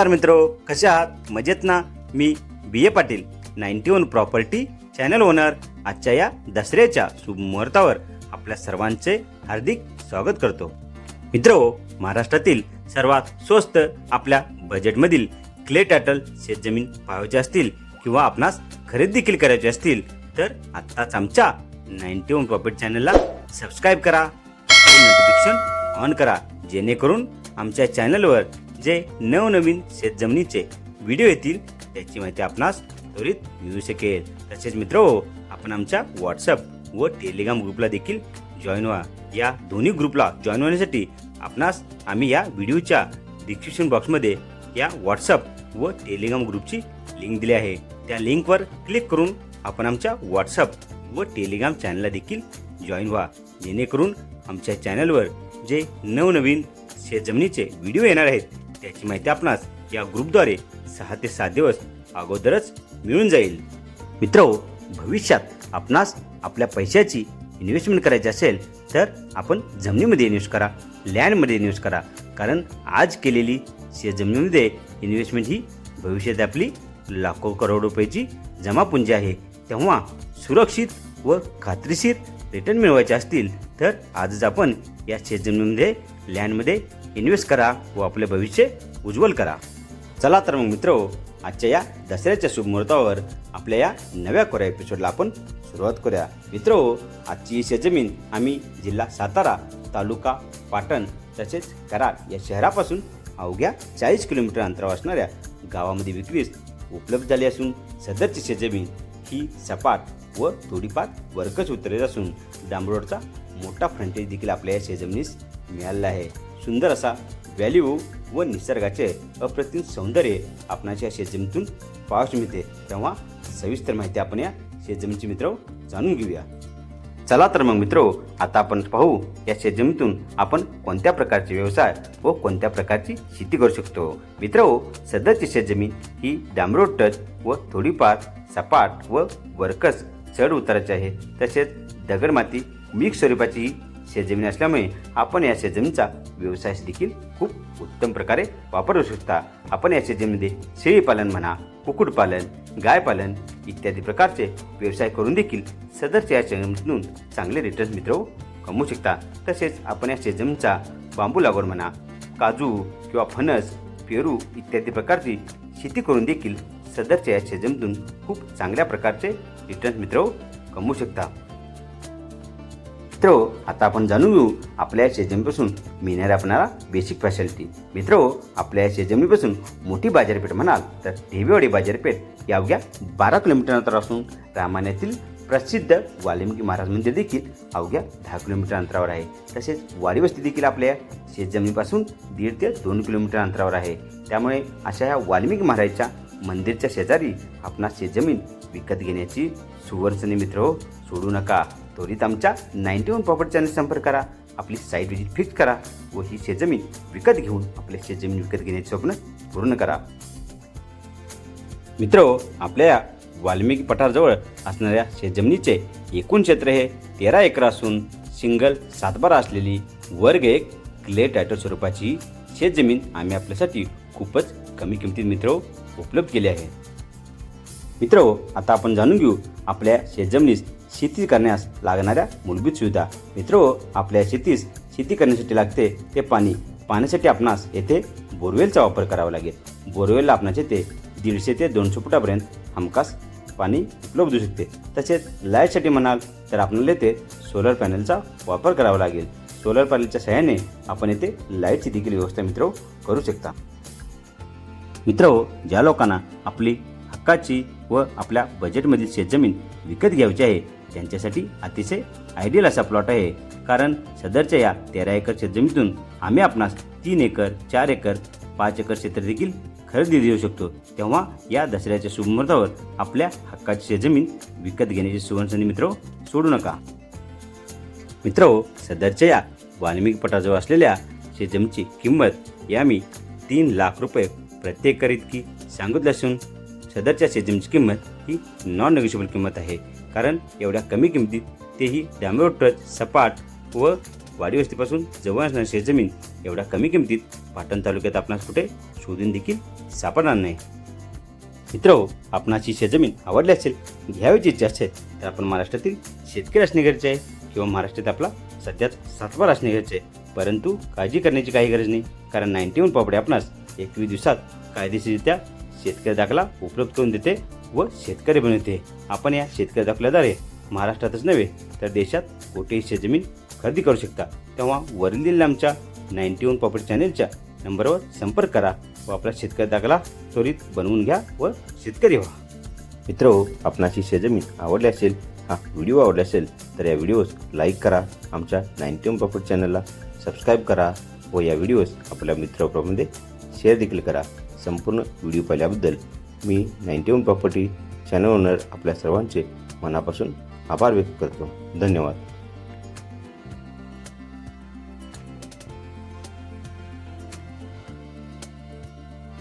नमस्कार मित्रो कसे आहात? मजेत ना? मी B A Patil ninety one property channel owner आजच्या या दसऱ्याच्या शुभ मुहूर्तावर आपल्या सर्वांचे हार्दिक स्वागत करतो. मित्रो महाराष्ट्रातील सर्वात स्वस्त आपल्या बजेटमधील क्ले टॅटल शेतजमीन पाहायचे असतील किंवा आपणास खरेदी देखील करायचे असतील तर आत्ताच आमच्या नाईन्टी वन प्रॉपर्टी चॅनलला सबस्क्राईब करा नोटिफिकेशन ऑन करा जेणेकरून आमच्या चॅनलवर जे नवनवीन शेतजमिनीचे व्हिडिओ येतील त्याची माहिती आपणास त्वरित मिळू शकेल. तसेच मित्र आपण आमच्या व्हॉट्सअप व टेलिग्राम ग्रुपला देखील जॉईन व्हा. या दोन्ही ग्रुपला जॉईन होण्यासाठी आपणास आम्ही या व्हिडिओच्या डिस्क्रिप्शन बॉक्समध्ये या व्हॉट्सअप व टेलिग्राम ग्रुपची लिंक दिली आहे. त्या लिंकवर क्लिक करून आपण आमच्या व्हॉट्सअप व टेलिग्राम चॅनलला देखील जॉईन व्हा. जेणेकरून आमच्या चॅनलवर जे नवनवीन शेतजमिनीचे व्हिडिओ येणार आहेत त्याची माहिती आपणास या ग्रुपद्वारे सहा ते सात दिवस अगोदरच मिळून जाईल. मित्र हो, भविष्यात आपणास आपल्या पैशाची इन्व्हेस्टमेंट करायची असेल तर आपण जमिनीमध्ये इन्व्हेस्ट करा लँडमध्ये इन्व्हेस्ट करा. कारण आज केलेली शेतजमिनीमध्ये इन्व्हेस्टमेंट ही भविष्यात आपली लाखो करोड रुपयाची जमापुंजी आहे. तेव्हा सुरक्षित व खात्रीशीर रिटर्न मिळवायचे असतील तर आजच आपण या शेतजमिनीमध्ये लँडमध्ये इन्व्हेस्ट करा व आपले भविष्य उज्ज्वल करा. चला तर मग मित्र आजच्या या दसऱ्याच्या शुभमुहूर्तावर आपल्या या नव्या कोऱ्या एपिसोडला आपण सुरुवात करूया. मित्र आजची ही शेतजमीन आम्ही जिल्हा सातारा तालुका पाटण तसेच कराड या शहरापासून अवघ्या चाळीस किलोमीटर अंतरावर असणाऱ्या गावामध्ये विक्रीस उपलब्ध झाली असून सदरची शेतजमीन ही सपाट व थोडीफार वरकच उतरेल असून डांबरोडचा मोठा फ्रंटेज देखील आपल्या या शेतजमिनीस मिळालेला आहे. सुंदर असा व्हॅल्यू व निसर्गाचे अप्रतिम सौंदर्य आपणाच्या या शेतजमीतून पाहावयास मिळते. तेव्हा सविस्तर माहिती आपण या शेतजमीनची मित्र हो, जाणून घेऊया. चला तर मग मित्र हो, आता आपण पाहू या शेतजमीतून आपण कोणत्या प्रकारचे व्यवसाय व कोणत्या प्रकारची शेती करू शकतो. मित्र हो, सध्याची शेतजमीन ही डांबरोड टच व थोडीफार सपाट व वरकस चढ उताराची आहे. तसेच दगडमाती मिक्स स्वरूपाची ही शेतजमीन असल्यामुळे आपण या शेतजमीनचा व्यवसाय देखील खूप उत्तम प्रकारे वापरू शकता. आपण या शेतजमीनमध्ये शेळीपालन म्हणा कुक्कुटपालन गायपालन इत्यादी प्रकारचे व्यवसाय करून देखील सदरच्या या शेतजमिनीतून चांगले रिटर्न्स मित्र कमवू शकता. तसेच आपण या शेतजमीनचा बांबू लागवड म्हणा काजू किंवा फणस पेरू इत्यादी प्रकारची शेती करून देखील सदरच्या या शेतजमीतून खूप चांगल्या प्रकारचे रिटर्न्स मित्र कमवू शकता. मित्र हो, आता आपण जाणून घेऊ आपल्या शेतजमीपासून मिळणाऱ्या आपणाला बेसिक फॅसिलिटी मित्र हो, आपल्या शेतजमीपासून मोठी बाजारपेठ म्हणाल तर ढेवेवाडी बाजारपेठ या अवघ्या बारा किलोमीटर अंतर असून रामान्यातील प्रसिद्ध वाल्मिकी महाराज मंदिर देखील अवघ्या दहा किलोमीटर अंतरावर आहे. तसेच वारी वस्ती देखील आपल्या शेतजमिनीपासून दीड ते दोन किलोमीटर अंतरावर आहे. त्यामुळे अशा ह्या वाल्मिकी महाराजच्या मंदिरच्या शेजारी आपणास शेतजमीन विकत घेण्याची सुवर्चनी मित्र हो सोडू नका. त्वरित आमच्या नाईन्टी वन प्रॉपर्टी चॅनल संपर्क करा. आपली साईट विजिट फिक्स करा व ही शेतजमीन विकत घेऊन आपल्या शेतजमीन विकत घेण्याचे स्वप्न पूर्ण करा. मित्र आपल्या वाल्मिकी पठाराजवळ असणाऱ्या शेतजमिनीचे एकूण क्षेत्र हे तेरा एकर असून सिंगल सातबारा असलेली वर्ग एक क्ले टायटल स्वरूपाची शेतजमीन आम्ही आपल्यासाठी खूपच कमी किमतीत मित्र उपलब्ध केली आहे. मित्र आता आपण जाणून घेऊ आपल्या शेतजमिनीस शेती करण्यास लागणाऱ्या मूलभूत सुविधा. मित्र हो, आपल्या शेतीस शेती करण्यासाठी लागते ते पाणी. पाण्यासाठी आपणास येथे बोरवेलचा वापर करावा लागेल. बोरवेलला आपणास येथे दीडशे ते दोनशे फुटापर्यंत हमखास पाणी उपलब्ध होऊ शकते. तसेच लाईटसाठी म्हणाल तर आपल्याला येथे सोलर पॅनलचा वापर करावा लागेल. सोलर पॅनलच्या सहाय्याने आपण येथे लाईटची देखील व्यवस्था मित्र हो, करू शकता. मित्र हो, ज्या लोकांना आपली हक्काची व आपल्या बजेटमधील शेतजमीन विकत घ्यायची आहे त्यांच्यासाठी अतिशय आयडियल असा प्लॉट आहे. कारण सदरच्या या तेरा एकर शेतजमीतून आम्ही आपणास तीन एकर चार एकर पाच एकर क्षेत्र देखील खरेदी देऊ शकतो. तेव्हा या दसऱ्याच्या शुभमुहूर्तावर आपल्या हक्काची शेतजमीन विकत घेण्याची सुवर्णसंधी मित्र हो, सोडू नका. मित्र हो, सदरच्या या वाल्मिकी पटाजवळ असलेल्या शेजमची किंमत या मी तीन लाख रुपये प्रत्येक इतकी सांगितली असून सदरच्या शेजमची किंमत ही नॉन नेगोशिएबल किंमत आहे. कारण एवढ्या कमी किमतीत तेही डॅमरोड टच सपाट व वाडी वस्तीपासून जवळ असणारी शेतजमीन एवढ्या कमी किमतीत पाटण तालुक्यात आपणास कुठे शोधून देखील सापडणार नाही. मित्र हो, आपणाची शेतजमीन आवडली असेल घ्यावीची इच्छा असेल तर आपण महाराष्ट्रातील शेतकरी असणे गरजेचे आहे किंवा महाराष्ट्रात आपला सध्याच सातवार असणे गरजेचे आहे. परंतु काळजी करण्याची काही गरज नाही कारण नाईन्टी वन प्रॉपर्टी आपणास एकवीस दिवसात कायदेशीररित्या शेतकरी दाखला उपलब्ध करून देते. व शेतकरी बनवते आपण या शेतकरी दाखल्याद्वारे महाराष्ट्रातच नव्हे तर देशात कोठेही शेतजमीन खरेदी करू शकता. तेव्हा वरील दिलेल्या आमच्या नाईन्टी वन प्रॉपर्टी चॅनेलच्या नंबरवर संपर्क करा व आपला शेतकरी दाखला त्वरित बनवून घ्या व शेतकरी व्हा. मित्र हो आपणाची शेतजमीन आवडली असेल हा व्हिडिओ आवडला असेल तर या व्हिडिओज लाईक करा आमच्या नाईन्टी वन प्रॉपर्टी चॅनलला सबस्क्राईब करा व या व्हिडिओज आपल्या मित्रप्रमध्ये शेअर देखील करा. संपूर्ण व्हिडिओ पाहिल्याबद्दल मी ninety one property channel owner आपल्या सर्वांचे मनापासून आभार व्यक्त करतो. धन्यवाद.